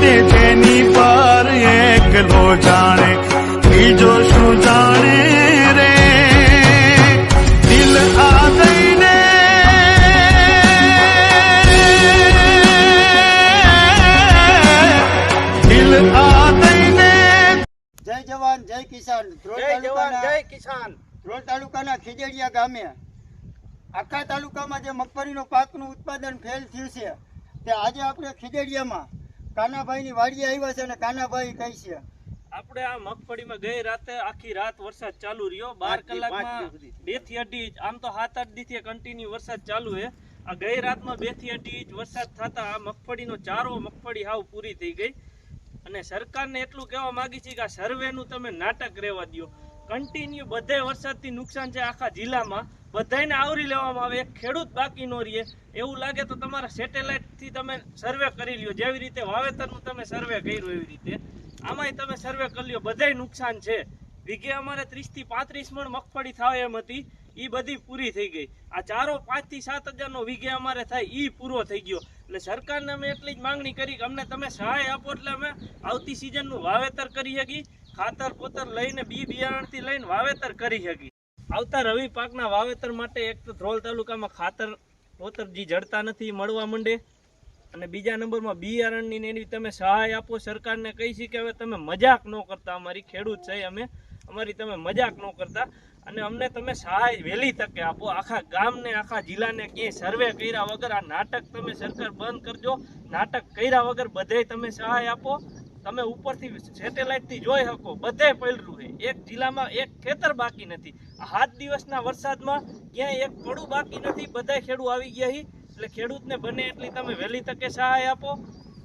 તે જેની પર એકલો જાણે બીજો શું જાણે રે? દિલ આ દઈને દિલ આ દઈને જય જવાન જય કિસાન. જય જવાન જય તાલુકાના કિસાન. ધ્રોલ તાલુકાના ખીજડીયા ગામે આખા તાલુકામાં જે મગફળીનો પાકનું ઉત્પાદન ફેલ થયું છે તે આજે આપણે ખીજડીયામાં કાનાભાઈની વાડીએ આવ્યા છે અને કાનાભાઈ કહી છે આપણે આ મગફળીમાં ગઈ રાતે આખી રાત વરસાદ ચાલુ રહ્યો. બાર દી- કલાકમાં બેથી અઢી ઇંચ આમ તો સાત આઠ દી કન્ટિન્યુ વરસાદ ચાલુ છે. આ ગઈ રાતમાં બેથી અઢી ઇંચ વરસાદ થતા આ મગફળીનો ચારો મગફળી હાવ પૂરી થઈ ગઈ. અને સરકારને એટલું કહેવા માંગી છે કે આ સર્વેનું તમે નાટક રહેવા દ્યો. કન્ટિન્યુ બધે વરસાદથી નુકસાન છે આખા જિલ્લામાં. બધાને આવરી લેવામાં આવે, એક ખેડૂત બાકી ન રહીએ એવું લાગે તો તમારા સેટેલાઇટથી તમે સર્વે કરી લ્યો. જેવી રીતે વાવેતરનું તમે સર્વે કર્યું એવી રીતે. આમાંય તમે સર્વે કરી લ્યો. બધાય નુકસાન છે. વીઘે અમારે ત્રીસથી પાંત્રીસ મણ મગફળી થાય એમ હતી. એ બધી પૂરી થઈ ગઈ. આ ચારો પાંચથી સાત હજારનો વીઘે અમારે થાય એ પૂરો થઈ ગયો. એટલે સરકારને અમે એટલી જ માંગણી કરી કે અમને તમે સહાય આપો એટલે અમે આવતી સિઝનનું વાવેતર કરી શકી ખાતર, પોતર લઈને બી બિયારણથી લઈને વાવેતર કરી શકી આવતા રવિ પાકના વાવેતર માટે એક તો ધ્રોલ તાલુકામાં ખાતર પોતર જે જડતા નથી, મળવા માંડે. અને બીજા નંબરમાં બિયારણની એની તમે સહાય આપો સરકારને કહી છે કે હવે તમે મજાક ન કરતા, અમારી ખેડૂત છે અમે, અમારી તમે મજાક ન કરતા. અને અમને તમે સહાય વહેલી તકે આપો. આખા ગામને, આખા જિલ્લાને ક્યાંય સર્વે કર્યા વગર આ નાટક તમે સરકાર બંધ કરજો. નાટક કર્યા વગર બધે તમે સહાય આપો. તમે ઉપરથી સેટેલાઇટથી જોઈ શકો, બધે પડ્યું છે. એક જિલ્લામાં એક ખેતર બાકી નથી. સાત દિવસના વરસાદમાં ક્યાંય એક પડું બાકી નથી. બધા ખેડૂત આવી ગયા છે. એટલે ખેડૂતને બને એટલી તમે વહેલી તકે સહાય આપો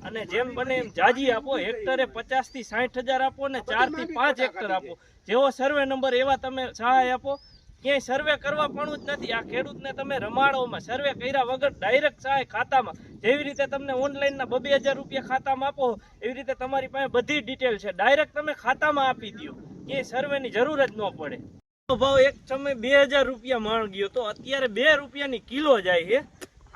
અને જેમ બને એમ જાજી આપો. હેક્ટરે પચાસથી સાઠ હજાર આપો અને ચારથી પાંચ હેક્ટર આપો. જેવો સર્વે નંબર એવા તમે સહાય આપો. ક્યાંય સર્વે કરવા પણ જ નથી. આ ખેડૂતને તમે રમાડોમાં સર્વે કર્યા વગર ડાયરેક્ટ સહાય ખાતામાં. જેવી રીતે તમને ઓનલાઈનના બબે હજાર રૂપિયા ખાતામાં આપો, એવી રીતે તમારી પાસે બધી ડિટેલ છે. ડાયરેક્ટ તમે ખાતામાં આપી દો ક્યાંય સર્વેની જરૂર જ ન પડે. ભાવ એક સમય બે હજાર રૂપિયા માણ ગયો તો અત્યારે બે રૂપિયાની કિલો જાય છે.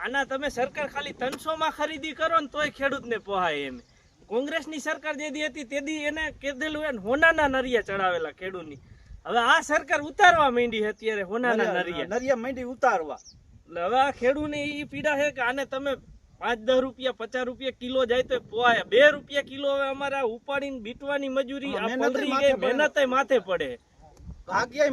આના તમે સરકાર ખાલી ત્રણસોમાં ખરીદી કરો ને તોય ખેડૂતને પહોંચાય એમ. કોંગ્રેસની સરકાર જે હતી તે દી એને કીધેલું એને, હોનાના નરિયા ચડાવેલા ખેડૂતની. હવે આ સરકાર ઉતારવા માંડી છે અત્યારે હોનાના નરિયા નરિયા. માંડી ઉતારવા. એટલે હવે આ ખેડૂતને ઈ પીડા છે કે આને તમે પાંચ દસ રૂપિયા પચાસ રૂપિયા કિલો જાય તો પોહાય. બે રૂપિયા કિલો હવે અમારે ઉપાડીને બીટવાની મજૂરી મહેનતે માથે પડે. માથે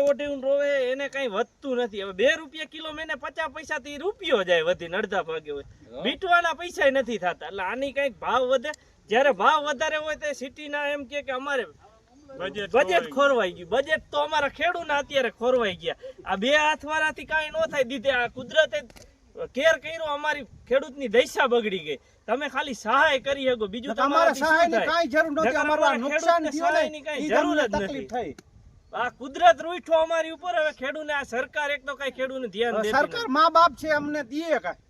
ઓઢીને રોવે એ એને કઈ વધતું નથી. હવે બે રૂપિયા કિલો મેને પચાસ પૈસા થી રૂપિયો જાય વધીને અડધા ભાગે હોય. બીટવાના પૈસા નથી થતા. એટલે આની કંઈક ભાવ વધે. જયારે ભાવ વધારે હોય તો સિટીના એમ કે અમારે બજેટ ખોરવાઈ ગયું. બજેટ તો અમારા ખેડૂતના અત્યારે ખોરવાઈ ગયા. આ બે હાથવાળાથી કાંઈ ન થાય. દીધે આ કુદરતે કેર કર્યો અમારી ખેડૂતની દશા બગડી ગઈ. તમે ખાલી સહાય કરી શકો. બીજું તમારે સહાયની? કાંઈ જરૂર નથી. અમારું નુકસાન થયું ને કાંઈ જરૂર જ નથી. થઈ. આ કુદરત રૂઠો અમારી ઉપર. હવે ખેડૂને આ સરકાર એક તો કઈ ખેડૂને ધ્યાન દે સરકાર મા બાપ છે અમને દીએ કાંઈ.